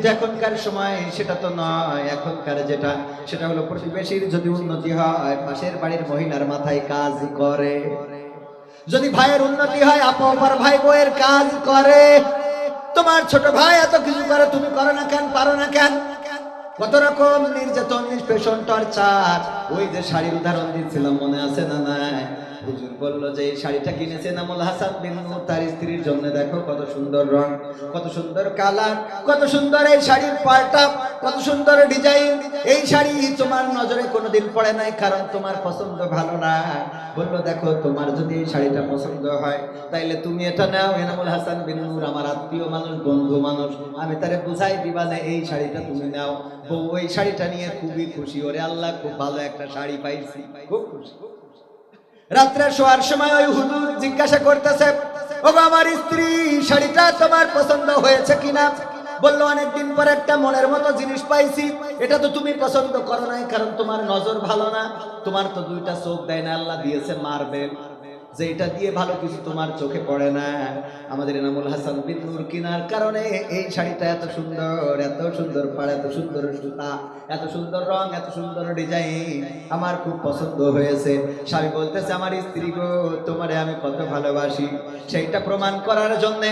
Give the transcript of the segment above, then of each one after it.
কিন্তু এখনকার সময় সেটা তো নয়। এখনকার যেটা, সেটা হলো প্রতিবেশীর যদি উন্নতি হয়, পাশের বাড়ির মহিলার মাথায় কাজ করে। যদি ভাইয়ের উন্নতি হয়, আপা ভাই বউয়ের কাজ করে। তোমার ছোট ভাই এত কিছু করে, তুমি করো না কেন, পারো না কেন? কত রকম নির্যাতন, নিষ্পেষণ, টর্চার। ওই যে শাড়ির উদাহরণ দিচ্ছিলাম, মনে আছে না নাই? হুজুর বলল যে, এই শাড়িটা কিনেছে নামুল হাসান তার স্ত্রীর জন্য দেখো কত সুন্দর রং, কত সুন্দর কালার, কত সুন্দর এই শাড়ির পাল্টা, কত সুন্দর ডিজাইন। এই শাড়ি তোমার নজরে কোনোদিন পড়ে নাই, কারণ তোমার পছন্দ ভালো না। বলল, দেখো, তোমার যদি এই শাড়িটা পছন্দ হয়, তাইলে তুমি এটা নাও। এনামুল হাসান বিন নূর আমার আত্মীয় মানুষ, বন্ধু মানুষ। আমি তারে বুঝাই দিবা না এই শাড়িটা তুমি নাও। বউ ওই শাড়িটা নিয়ে খুবই খুশি। ওরে আল্লাহ, খুব ভালো একটা শাড়ি পাইছি। খুব খুশি। রাত্রে শোয়ার সময় ওই হুজুর জিজ্ঞাসা করতেছে ও আমার স্ত্রী শাড়িটা তোমার পছন্দ হয়েছে কিনা? বলল, অনেকদিন পর একটা মনের মতো জিনিস পাইছি। এটা তো তুমি পছন্দ করো নাই, কারণ তোমার নজর ভালো না। তোমার তো দুইটা চোখ দেয় না, আল্লাহ দিয়েছে, মারবে। যে এটা দিয়ে ভালো কিছু তোমার চোখে পড়ে না। আমাদের এনামুল হাসান বিন নূর কিনার কারণে এই শাড়িটা এত সুন্দর এত সুন্দর পাড়, এত সুন্দর সুতা, এত সুন্দর রং, এত সুন্দর ডিজাইন আমার খুব পছন্দ হয়েছে। স্বামী বলতেছে, আমার স্ত্রী গো, তোমারে আমি কত ভালোবাসি। সেইটা প্রমাণ করার জন্য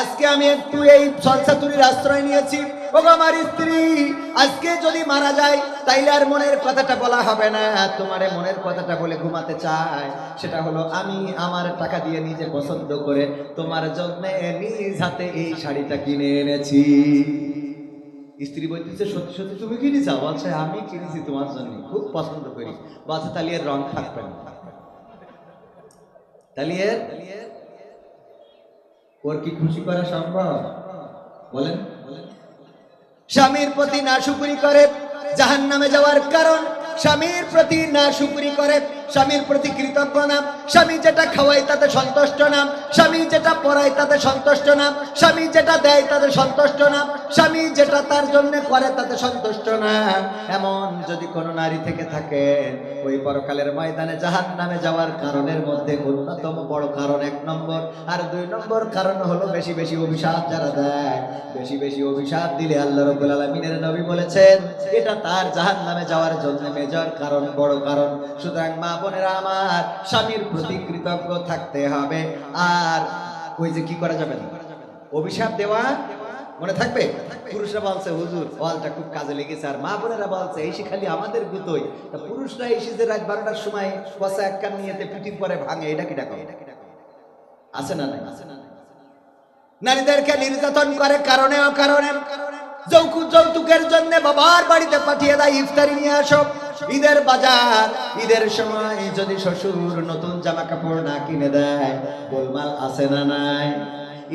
আজকে আমি একটু এই সলসাতুরির আশ্রয় নিয়েছি। আমার স্ত্রী, আজকে যদি মারা যায়, তাইলে আর মনের কথাটা বলা হবে না। তোমারে মনের কথাটা বলে ঘুমাতে চায়। সেটা হলো আমি আমার টাকা দিয়ে নিজে পছন্দ করে তোমার জন্য নিজ হাতে এই শাড়িটা কিনে এনেছি। স্ত্রী বলতেছে, সত্যি সত্যি তুমি কিনেছো? বলছে, আমি কিনেছি তোমার জন্য, খুব পছন্দ করি। বলছে, তাহলে এর রং থাকবে না। তাহলে ওর কি খুশি করা সম্ভব? বলেন। স্বামীর প্রতি না করে জাহান নামে যাওয়ার কারণ স্বামীর প্রতি না করে স্বামীর প্রতি কৃতজ্ঞ না স্বামী যেটা খাওয়ায় তাতে সন্তুষ্ট না স্বামী যেটা পড়ায় তাতে সন্তুষ্ট না স্বামী যেটা দেয় তাতে সন্তুষ্ট না স্বামী যেটা তার জন্য করে তাতে সন্তুষ্ট না এমন যদি কোনো নারী থেকে থাকে, ওই পরকালের ময়দানে জাহান নামে যাওয়ার কারণের মধ্যে অন্যতম বড় কারণ এক নম্বর। আর দুই নম্বর কারণ হলো বেশি বেশি অভিশাপ যারা দেয়। বেশি বেশি অভিশাপ দিলে আল্লাহ রব্বুল আলমিনের নবী বলেছেন, এটা তার জাহান নামে যাওয়ার জন্য মেজর কারণ, বড় কারণ। সুতরাং মা বোনেরা আমার, স্বামীর প্রতি কৃতজ্ঞ থাকতে হবে। আর ওই যে কি করা যাবে না? অভিশাপ দেওয়া মনে থাকবে? পুরুষরা বলছে, হুজুর, ওয়ালটা খুব কাজে লেগেছে। আর মা বোনেরা বলছে, এই খালি আমাদের গুতোই। তা পুরুষরা এসে যে রাত বারোটার সময় বসা এক কান নিয়েতে পিটি পরে ভাঙে, এটা কি ডাকো? আছে না নাই? আছে না নারীদেরকে নির্যাতন করে কারণে অকারণে? যৌতুকের জন্য বাবার বাড়িতে পাঠিয়ে দেয় ইফতারি নিয়ে আসো। ঈদের বাজার, ঈদের সময় যদি শ্বশুর নতুন জামা কাপড় না কিনে দেয়, গোলমাল আছে না নাই?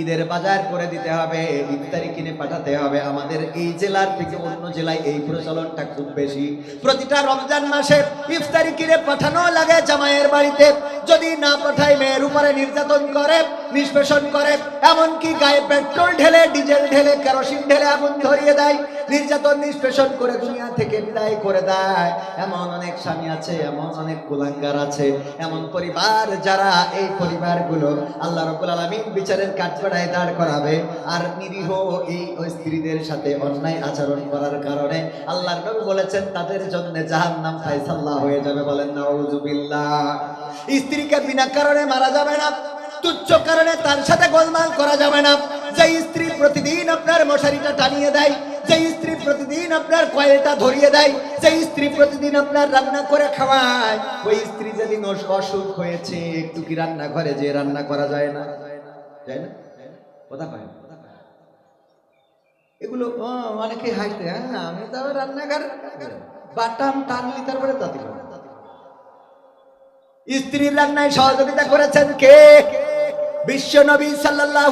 ঈদের বাজার করে দিতে হবে, ইফতারি কিনে পাঠাতে হবে। আমাদের এই জেলার থেকে অন্য জেলায় এই প্রচলনটা খুব বেশি। প্রতিটা রমজান মাসে ইফতারি কিনে পাঠানো লাগে জামাইয়ের বাড়িতে। যদি না পাঠায়, মেয়ের উপরে নির্যাতন করে, নিষ্পেষণ করে, এমনকি গায়ে পেট্রোল ঢেলে, ডিজেল ঢেলে, কেরোসিন ঢেলে আগুন ধরিয়ে দেয়, নির্যাতন, নিষ্পেষণ করে দুনিয়া থেকে বিদায় করে দেয়। এমন অনেক স্বামী আছে, এমন অনেক কুলাঙ্গার আছে, এমন পরিবার যারা এই পরিবারগুলো আল্লাহ রবুল আলমিন বিচারের কাঠগড়ায় দাঁড় করাবে। আর নিরীহ এই স্ত্রীদের সাথে অন্যায় আচরণ করার কারণে আল্লাহর নবী বলেছেন, তাদের জন্য জাহান্নাম ফায়সাল্লাহ হয়ে যাবে বলেন, নাউজুবিল্লাহ। স্ত্রীকে বিনা কারণে মারা যাবে না, তুচ্ছ কারণে তার সাথে গোলমাল করা যাবে না। যে স্ত্রী প্রতিদিন আপনার মশারিটা টানিয়ে দেয় যে স্ত্রী প্রতিদিন আপনার কয়েলটা ধরিয়ে দেয় যে স্ত্রী প্রতিদিন আপনার রান্না করে খাওয়ায়, ওই স্ত্রী যেদিন অসুখ হয়েছে, একটু কি রান্নাঘরে যে রান্না করা যায় না? যায় না? কথা না এগুলো অনেকে হাসতে হ্যাঁ আমি তো রান্নাঘর, বাটাম টানলি তারপরে তাতে স্ত্রীর রান্নায় সহযোগিতা করেছেন কে? বিশ্ব নবী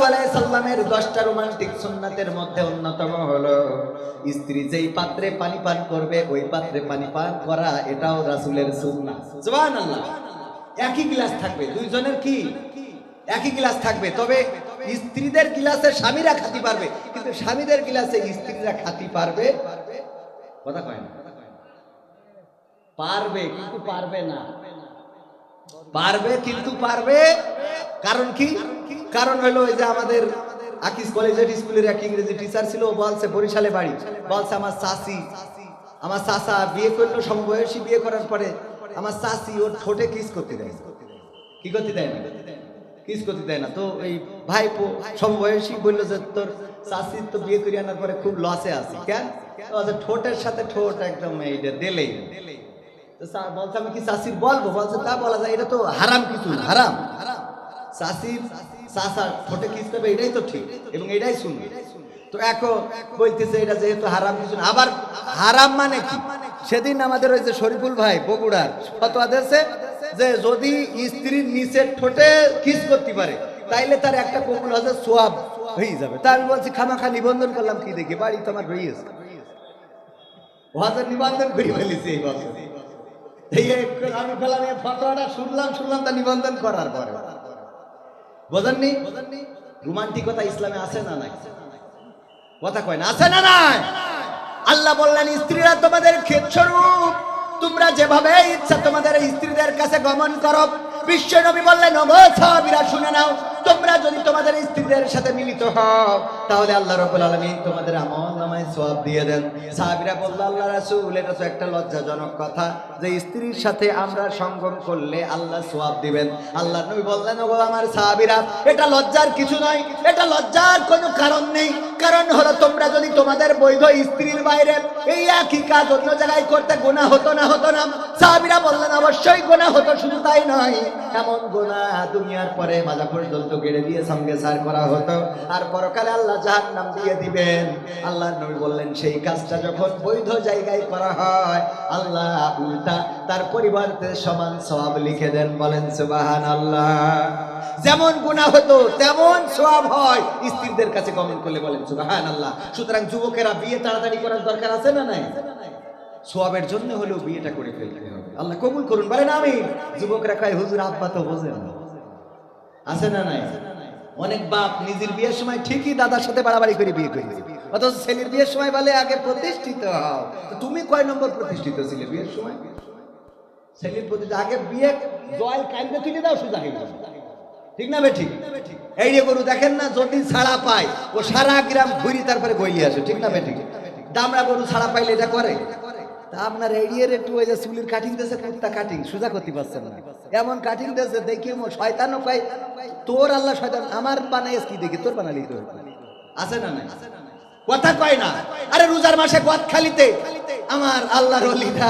আলাইহি সাল্লামের 10টা রোমান্টিক সুন্নাতের মধ্যে অন্যতম হলো, স্ত্রী যেই পাত্রে পানি পান করবে, ওই পাত্রে পানি পান করা, এটাও রাসূলের সুন্নাহ। সুবহানাল্লাহ। একই গ্লাস থাকবে, দুইজনের কি? একই গ্লাস থাকবে, তবে স্ত্রীদের গ্লাসে স্বামীরা খাতি পারবে। কিন্তু স্বামীদের গ্লাসে স্ত্রীরা খাতি পারবে? কথা কয় না। পারবে, কিন্তু পারবে না। পারবে, কিন্তু পারবে। কারণ কি? কারণ হলো ওই যে আমাদের আকিস কলেজের স্কুলের এক ইংরেজি টিচার ছিল বলছে, বরিশালে বাড়ি। বলছে, আমার চাষি আমার চাষা বিয়ে করল, সমবয়সী বিয়ে করার পরে আমার চাষি ওর ঠোঁটে কিস করতে দেয়। কি করতে দেয়? না করতে দেয় না। তো এই ভাইপো সমবয়সী বলল যে, তোর চাষির তো বিয়ে করে আনার পরে খুব লসে আছে। কেন তো ঠোঁটের সাথে ঠোঁট একদম এইটা চা- বলছে, আমি কি চাষির বলব? বলছে, তা বলা যায়, এটা তো হারাম কিছু হারাম। চাষির চাষার ঠোঁটে কিস এটাই তো ঠিক এবং এটাই শুনবে। তো এখন বলতেছে, এটা যেহেতু হারাম কিছু না। আবার হারাম মানে কি? সেদিন আমাদের ওই যে শরীফুল ভাই বগুড়ার ফতোয়া দিয়েছে যে যদি স্ত্রীর নিচের ঠোঁটে কিস করতে পারে, তাইলে তার একটা কবুল হজের সোয়াব হয়ে যাবে। তা আমি বলছি, খামাখা নিবন্ধন করলাম কি দেখি? বাড়ি তো আমার রয়েছে নিবন্ধন করে ফেলেছি আল্লাহ বললেন, স্ত্রীরা তোমাদের ক্ষেতস্বরূপ তোমরা যেভাবে ইচ্ছা তোমাদের স্ত্রীদের কাছে গমন করো। বিশ্ব নবী বললেন ওগো শুনে নাও। তোমরা যদি তোমাদের স্ত্রীদের সাথে মিলিত হও, তাহলে আল্লাহ রাব্বুল আলামিন তোমাদের আমল নামায় সওয়াব দিয়ে দেন। সাহাবীরা বলল, আল্লাহ রাসূল, এটা তো একটা লজ্জাজনক কথা যে স্ত্রীর সাথে আমরা সঙ্গম করলে আল্লাহ সওয়াব দিবেন। আল্লাহ নবী বললেন, ওগো আমার সাহাবীরা, এটা লজ্জার কিছু নয়, এটা লজ্জার কোনো কারণ নেই। কারণ হলো তোমরা যদি তোমাদের বৈধ স্ত্রীর বাইরে এই একই কাজ অন্য জায়গায় করতে গোনা হতো না হতো না। সাহাবিরা বললেন, অবশ্যই গোনা হতো, শুধু তাই নয়। এমন গোনা দুনিয়ার পরে মাজা পর্যন্ত কেড়ে দিয়ে সঙ্গে সার করা হতো। আর পরকালে আল্লাহ জাহান নাম দিয়ে দিবেন। আল্লাহ নবী বললেন, সেই কাজটা যখন বৈধ জায়গায় করা হয়, আল্লাহ উল্টা তার পরিবর্তে সমান সওয়াব লিখে দেন। বলেন সুবাহান আল্লাহ যেমন গুনাহ হতো, তেমন সওয়াব হয়। স্ত্রীদের কাছে কমেন্ট করলে বলেন সুবাহান আল্লাহ সুতরাং যুবকেরা বিয়ে তাড়াতাড়ি করার দরকার আছে না নাই? সোয়াবের জন্য হলেও বিয়েটা করে ফেলতে হবে। আল্লাহ কবুল করুন, বলেন আমি যুবকরা কয়, হুজুর, আব্বা তো বোঝে না। আছে না নাই? অনেক বাপ নিজের বিয়ের সময় ঠিকই দাদার সাথে বাড়াবাড়ি করে বিয়ে করে অথচ ছেলের বিয়ের সময় বলে, আগে প্রতিষ্ঠিত হও। তুমি কয় নম্বর প্রতিষ্ঠিত ছিলে বিয়ের সময়? ছেলের প্রতি আগে বিয়ে জল কান্দে তুলে দাও সোজা হয়ে ঠিক না বে ঠিক এই যে গরু, দেখেন না, যদি ছাড়া পায়, ও সারা গ্রাম ঘুরি তারপরে গইলি আসে। ঠিক না বে ঠিক দামড়া গরু ছাড়া পাইলে এটা করে? তা আপনার এরিয়ার একটু ওই যে চুলির কাটিং দিয়েছে কুত্তা কাটিং সোজা করতে পারছেন না। এমন কাটিং দিয়েছে, দেখি শয়তানও কয় তোর আল্লাহ শয়তান, আমার বানাইস কি দেখি? তোর বানালি তো আছে না নাই? কথা কয় না। আরে রোজার মাসে গদ খালিতে। আমার আল্লাহর অলিটা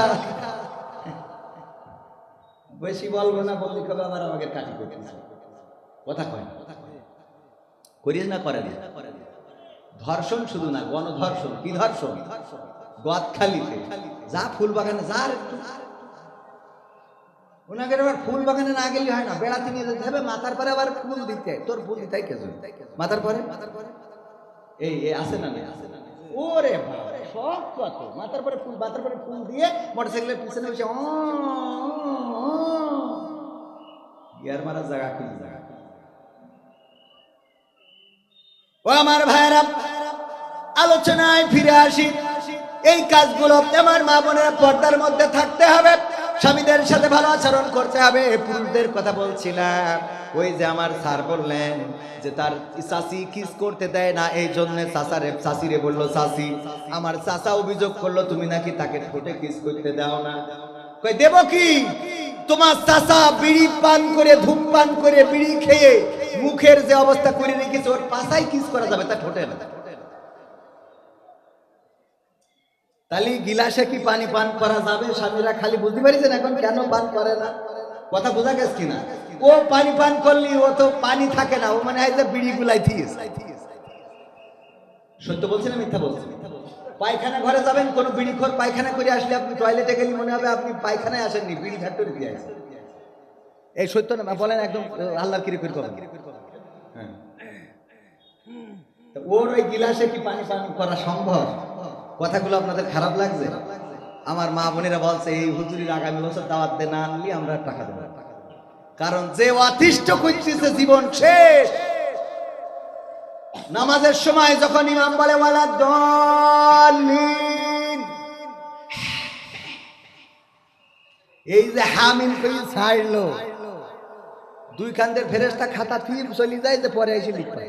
বেশি বলব না, বললি কবে আবার আমাকে কাটি করতে কথা কয় না। করিস না করে ধর্ষণ শুধু না, গণধর্ষণ, কি ধর্ষণ? গদ খালিতে যা ফুল বাগানে যা আর একটু ওনাকে আবার ফুল বাগানে না গেলে হয় না বেড়াতে নিয়ে যেতে হবে মাথার পরে আবার ফুল দিতে হয়। তোর ফুল দিতে হয় কে জন্য? মাথার পরে এই এই আছে না নেই? ওরে বাবা, সব কত মাথার পরে ফুল মাথার পরে ফুল দিয়ে মোটরসাইকেলের পিছনে বসে অ, অ, অ। গিয়ার মারার জায়গা খুঁজে জায়গা ও আমার ভাইরা আলোচনায় ফিরে আসি এই কাজগুলো আমার মা বোনের পর্দার মধ্যে থাকতে হবে। স্বামীদের সাথে ভালো আচরণ করতে হবে, পুরুষদের কথা বলছিলাম ওই যে আমার স্যার বললেন যে তার চাষি কিস করতে দেয় না, এই জন্য চাষারে চাষিরে বলল চাষি আমার চাষা অভিযোগ করল, তুমি নাকি তাকে ঠোঁটে কিস করতে দাও না? কই দেব কি? তোমার চাষা বিড়ি পান করে, ধূপ পান করে, বিড়ি খেয়ে মুখের যে অবস্থা করে রেখেছে, ওর পাশাই কিস করা যাবে তা ঠোঁটে না। তাহলে গিলাসে কি পানি পান করা যাবে? স্বামীরা খালি বুঝতে পারিছেন এখন কেন পান করে না? কথা বোঝা গেছে কিনা? ও পানি পান করলি ও তো পানি থাকে না, ও মানে হয় বিড়ি গুলাই থিস। সত্য বলছি না মিথ্যা বলছি? পায়খানা ঘরে যাবেন, কোনো বিড়ি খোর পায়খানা করে আসলে আপনি টয়লেটে গেলে মনে হবে আপনি পায়খানায় আসেননি, বিড়ি ফ্যাক্টরি দিয়ে আসেন এই সত্য না বলেন একদম, আল্লাহর কিরে করে হ্যাঁ। ওর ওই গিলাসে কি পানি পান করা সম্ভব? কথাগুলো আপনাদের খারাপ লাগছে? আমার মা বোনেরা বলছে, এই হুজুরির আগামী বছর দাওয়াত না আনলি আমরা টাকা দেবো। কারণ যে অতিষ্ঠ করতেছে জীবন শেষ। নামাজের সময় যখন ইমাম বলে, ওয়ালা দলিন এই যে হামিল কই ছাড়লো দুই কান্দের ফেরেস্তা খাতা থুই চলে যায় যে পরে এসে লিখবে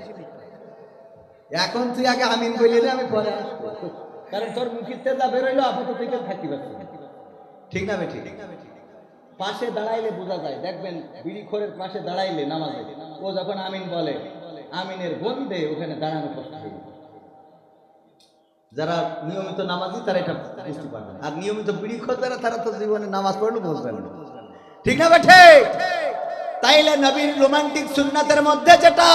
এখন তুই আগে আমিন রে, আমি পরে আসব। কারণ তোর মুখিতে যা বেরোইলো আপাতত তুই থাকতে পারছি না। ঠিক না ঠিক পাশে দাঁড়াইলে বোঝা যায় দেখবেন বিড়ি খোরের পাশে দাঁড়াইলে নামাজে ও যখন আমিন বলে আমিনের গন্ধে ওখানে দাঁড়ানো কষ্ট হয়ে যারা নিয়মিত নামাজি তারা এটা বুঝতে পারবে না। আর নিয়মিত বিড়ি খোর যারা তারা তো জীবনে নামাজ পড়লে বুঝবেন না ঠিক না বেঠে তাইলে নবীর রোমান্টিক সুন্নাতের মধ্যে যেটা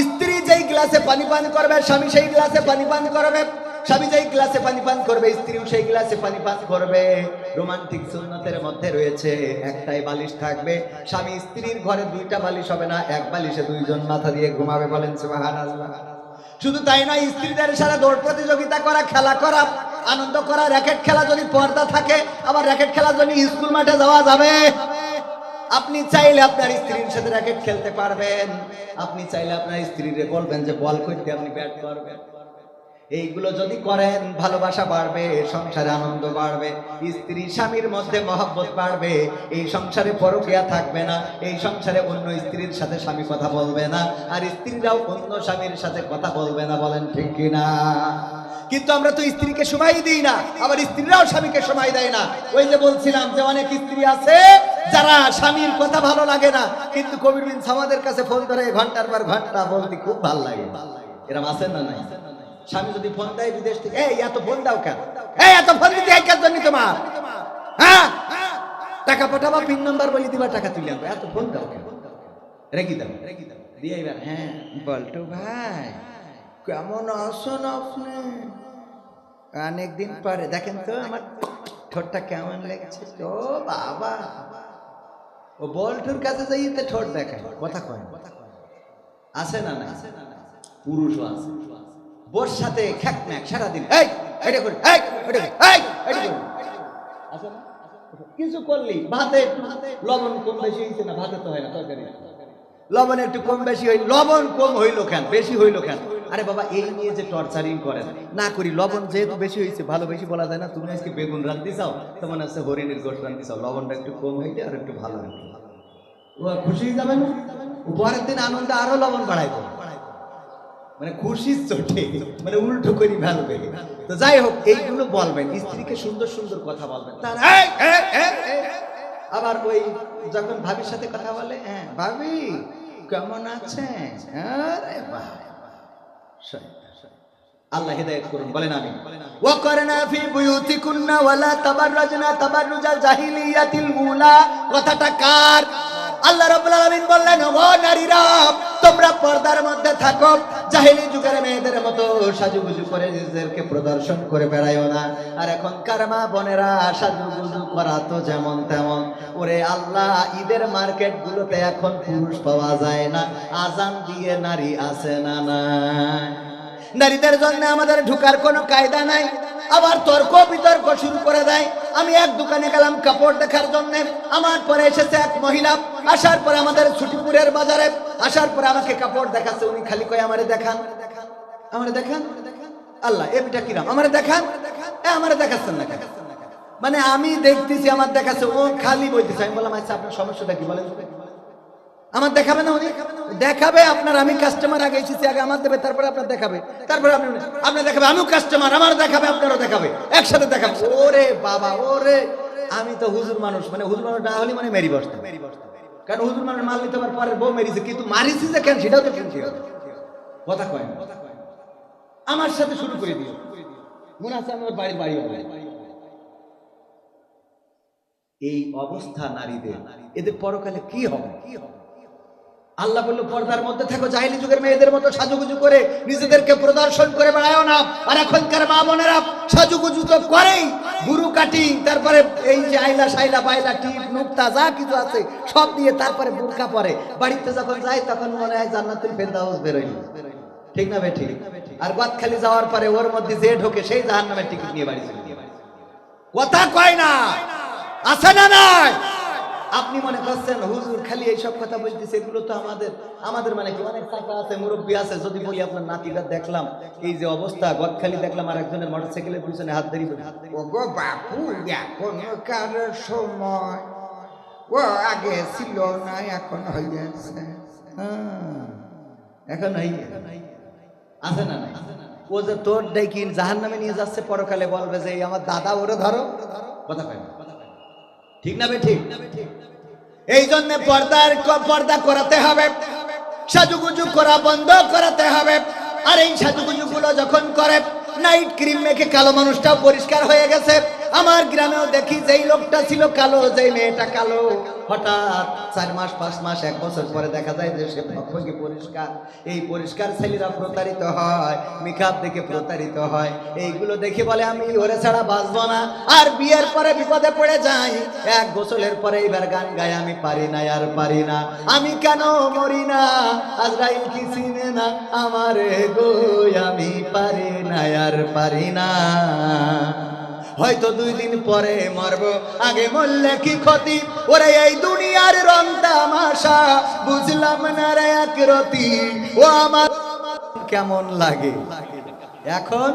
স্ত্রী যেই গ্লাসে পানি পান করবে স্বামী সেই গ্লাসে পানি পান করবে স্বামী যেই গ্লাসে পানি পান করবে, স্ত্রীও সেই গ্লাসে পানি পান করবে। রোমান্টিক সুন্নতের মধ্যে রয়েছে, একটাই বালিশ থাকবে। স্বামী স্ত্রীর ঘরে দুইটা বালিশ হবে না, এক বালিশে দুইজন মাথা দিয়ে ঘুমাবে বলেন শুধু তাই নয়, স্ত্রীদের সাথে দৌড় প্রতিযোগিতা করা, খেলা করা, আনন্দ করা, র্যাকেট খেলা যদি পর্দা থাকে, আবার র্যাকেট খেলার জন্য স্কুল মাঠে যাওয়া যাবে। আপনি চাইলে আপনার স্ত্রীর সাথে র্যাকেট খেলতে পারবেন। আপনি চাইলে আপনার স্ত্রীরে বলবেন যে, বল করতে আপনি ব্যাট করবেন। এইগুলো যদি করেন, ভালোবাসা বাড়বে, সংসারে আনন্দ বাড়বে, স্ত্রী, স্বামীর মধ্যে মহব্বত বাড়বে, এই সংসারে পরকিয়া থাকবে না, এই সংসারে অন্য স্ত্রীর সাথে স্বামী কথা বলবে না, আর স্ত্রীরাও অন্য স্বামীর সাথে কথা বলবে না, বলেন ঠিক কিনা? কিন্তু আমরা তো স্ত্রীকে সময় দিই না, আবার স্ত্রীরাও স্বামীকে সময় দেয় না। ওই যে বলছিলাম যে অনেক স্ত্রী আছে, যারা স্বামীর কথা ভালো লাগে না, কিন্তু কবির বিন সামাদের কাছে ফোন করে, ঘণ্টার পর ঘণ্টা বলতে খুব ভালো লাগে। এরম আছে না নাই? স্বামী যদি ফোন দেয় বিদেশ থেকে, এই, এত ফোন দাও কেন? এই, এত ফোন দিতে, এই কাজ জন্য তোমার? হ্যাঁ? টাকা পাঠাবা, পিন নাম্বার বলি দিবা, টাকা তুলে আনব। এত ফোন দাও কেন? রেখে দাও রেখে দাও। দিয়ে এবার হ্যাঁ বলটু ভাই, কেমন আছেন আপনি? অনেকদিন পরে, দেখেন তো আমার ঠোঁটটা কেমন লেগেছে। তো বাবা, ও বল্টুর কাছে যাই তো ঠোঁট দেখায় কথা কয় না। আছে না না পুরুষও আছে। বোর সাথে খ্যাক ম্যাক সারাদিন এই এটা করি এই এটা করি এই এটা করি। আছে না? কিছু করলি ভাতে লবণ কম বেশি হয়েছে না ভাতে তো হয় না তরকারি? লবণ একটু কম বেশি হইল লবণ কম হইল কেন বেশি হইল কেন? আরে বাবা এই নিয়ে যে টর্চারিং করেন না করি লবণ যেহেতু বেশি হয়েছে ভালো বেশি বলা যায় না তুমি আজকে বেগুন রান্ধতে চাও তোমার আছে হরিণের গোট রান্ধতে চাও লবণটা একটু কম হইলে আর একটু ভালো হইলে খুশি হয়ে যাবে না পরের দিন আনন্দ আরও লবণ বাড়াইবো। মানে খুশির চোটে মানে উল্টো করি ফেলবে তো যাই হোক এইগুলো বলবেন স্ত্রীকে সুন্দর সুন্দর কথা বলবেন। তার। আবার ওই যখন ভাবির সাথে কথা বলে হ্যাঁ ভাবি কেমন আছে আরে বাহ আল্লাহ হেদায়েত করুন বলেন আমি ওয়া করনা ফি বুয়ুতিকুন্না ওয়ালা তাবাররাজনা তাবাররুজাল জাহিলিয়াতিল উলা কথাটা কার? আল্লাহ রাব্বুল আলামিন বললেন, ও নারীরা তোমরা পর্দার মধ্যে থাকো। জাহিলি যুগের মেয়েদের মতো সাজুগুজু করে নিজেদেরকে প্রদর্শন করে বেড়ায়ও না। আর এখনকার মা বোনেরা সাজুগুজু করা তো যেমন তেমন। ওরে আল্লাহ, ঈদের মার্কেট গুলোতে এখন পুরুষ পাওয়া যায় না। আজান দিয়ে নারী না না নারীদের জন্য আমাদের ঢুকার কোনো কায়দা নাই। আবার তর্ক বিতর্ক শুরু করে দেয়। আমি এক দোকানে গেলাম কাপড় দেখার জন্য। আমার পরে এসেছে এক মহিলা। আসার পরে আমাদের ছুটিপুরের বাজারে। আসার পরে আমাকে কাপড় দেখাচ্ছে। উনি খালি কয়, আমারে দেখান। আমারে দেখান? আল্লাহ এমটা কিরাম আমারে দেখান? আমারে দেখাচ্ছেন না মানে আমি দেখতেছি, আমার দেখাচ্ছে। ও খালি বলতেছে আমি বললাম আচ্ছা আপনার সমস্যাটা কি? বলেন। আমার দেখাবে না উনি? দেখাবে, আপনার আমি কাস্টমার আগে এসেছি, আগে আমার দেবে, তারপরে আপনার দেখাবে। তারপরে আপনি আপনার দেখাবে, আমিও কাস্টমার আমার দেখাবে, আপনারও দেখাবে। একসাথে দেখাবে। ওরে বাবা, ওরে। আমি তো হুজুর মানুষ মানে হুজুর মানুষ না হলে মানে মেরি বসতাম। কারণ হুজুর মানুষ মাল নিতে পারে পরের বউ মেরিছে, কিন্তু মারিছি যে কেন, সেটাও তো শুনছি কথা কয় আমার সাথে শুরু করে দিও। মনে আছে আমার বাড়ির বাড়ি এই অবস্থা নারীদের, এদের পরকালে কি হবে কি হবে? আল্লাহ বলল, পর্দার মধ্যে থাকো, জাহিলি যুগের মেয়েদের মতো সাজুগুজু করে নিজেদেরকে প্রদর্শন করে বেড়ায়ও না। আর এখনকার মা বোনেরা সাজুগুজু তো করেই। গুরু কাটিং, তারপরে এই যে আইলা সাইলা বাইলা টিপ, নুক্তা, যা কিছু আছে, সব দিয়ে তারপরে বুরকা পরে। বাড়িতে যখন যায় তখন মনে হয় জান্নাতুল ফেরদাউস বেরোয় ঠিক না বে ঠিক? আর খালি যাওয়ার পরে ওর মধ্যে যে ঢোকে, সেই জাহান্নামের টিকিট নিয়ে বাড়ি চলে। কথা কয় না। আছে না নাই? আপনি মনে করছেন হুজুর খালি এইসব কথা বলতেছে এগুলো তো আমাদের আমাদের মানে কি অনেক টাকা আছে মুরব্বী আছে। যদি বলি আপনার নাতিটা দেখলাম এই যে অবস্থা গদখালি দেখলাম আর একজনের মোটরসাইকেলের পিছনে হাত ধরি ওগো বাপু সময়? ও আগে ছিল না এখন হয়েছে হ্যাঁ, এখন আছে না ও যে তোর ডেকিন জাহান নামে নিয়ে যাচ্ছে পরকালে বলবে যে আমার দাদা ওরে ধরো। কথা না। ঠিক না বে ঠিক? এই জন্য পর্দার পর্দা করাতে হবে। সাজুগুজু করা বন্ধ করাতে হবে। আর এই সাজুগুজু গুলো যখন করে নাইট ক্রিম মেখে কালো মানুষটাও পরিষ্কার হয়ে গেছে। আমার গ্রামেও দেখি যেই লোকটা ছিল কালো, যেই মেয়েটা কালো। হঠাৎ চার মাস, পাঁচ মাস, এক বছর পরে দেখা যায় যে সে ভক্ষী পরিষ্কার। এই পরিষ্কার ছেলেরা প্রতারিত হয়, মেকআপ দেখে প্রতারিত হয়। এইগুলো দেখে বলে, আমি ওরে ছাড়া বাঁচবো না। আর বিয়ের পরে বিপদে পড়ে যাই। এক গোসলের পরে এইবার গান গায়, আমি পারি না, আর পারি না। আমি কেন মরি না? আজরাইল কি চিনে না আমার গো? আমি পারি না, আর পারি না। হয়তো দুই দিন পরে মরব। আগে মরলে কি ক্ষতি? ওরে এই দুনিয়ার রং তামাশা, বুঝলাম না রে এক রতি। ও আমার কেমন লাগে? এখন